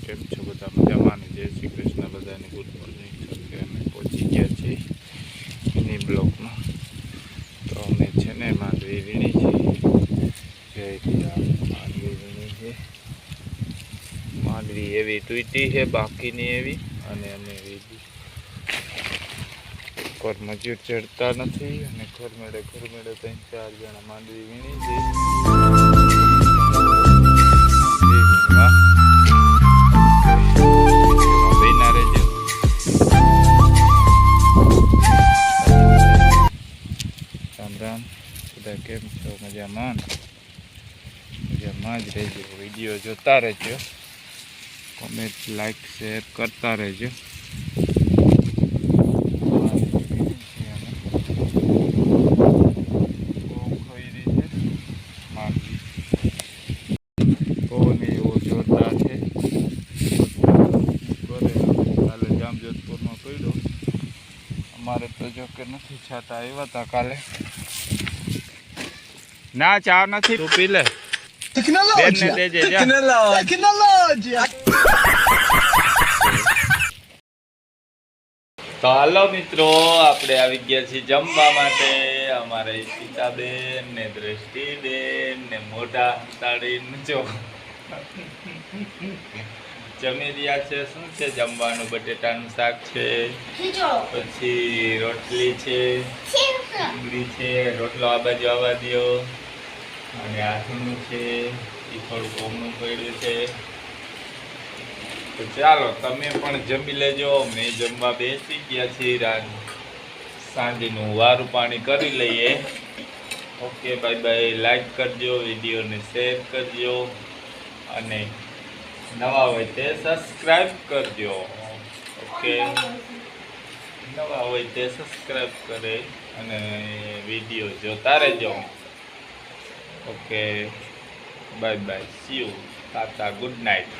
કેમ છો બધા મજામાં જય શ્રી કૃષ્ણ બધાને ગુડ મોર્નિંગ. કે અમે પહોંચી ગયા છીએ મિની બ્લોકમાં. તો અમે છે ને માંડવી વીણી છે વીણી છે. માંડવી એવી તૂટી છે, બાકીની એવી અને અમે વીધી ઘર મજૂર ચડતા નથી અને ઘર મેળે ઘર મેળે ત્રણ ચાર જણા માંડવી વીણી છે. રામ બધા કેમ છો? મજામાં? મજામાં જ રહેજો. વીડિયો જોતા રહેજો. કોમેન્ટ લાઈક શેર કરતા રહેજો બહુ ખોઈરી છે માંડવી પવન એવો જોરદાર છે કરે કાલે જામજોધપુરમાં પડ્યો અમારે તો જો કે નથી છાતા આવ્યા હતા કાલે. ના ચા નથી. તું પી લે! તો હાલો મિત્રો આપણે આવી ગયા છીએ જમવા માટે. અમારે સીતાબેન ને દ્રષ્ટિબેન ને મોટા તાળીન જો. જમી રહ્યા છે. શું છે જમવાનું? બટેટાનું શાક છે. પછી રોટલી છે. ડુંગળી છે. રોટલો આ બાજુ આવવા દો અને આથુનું છે. એ થોડું ઓમનું પડ્યું છે. તો ચાલો તમે પણ જમી લેજો. મેં જમવા બેસી ગયા છીએ રાત. સાંજનું વારું પાણી કરી લઈએ. Okay bye by. લાઈક કરજો વિડીયોને શેર કરજો. અને નવા હોય તે સબસ્ક્રાઈબ કરજો. ઓકે નવા હોય તે સબસ્ક્રાઈબ કરે અને વીડિયો જોતા રહેજો. Okay bye bye see you tata good night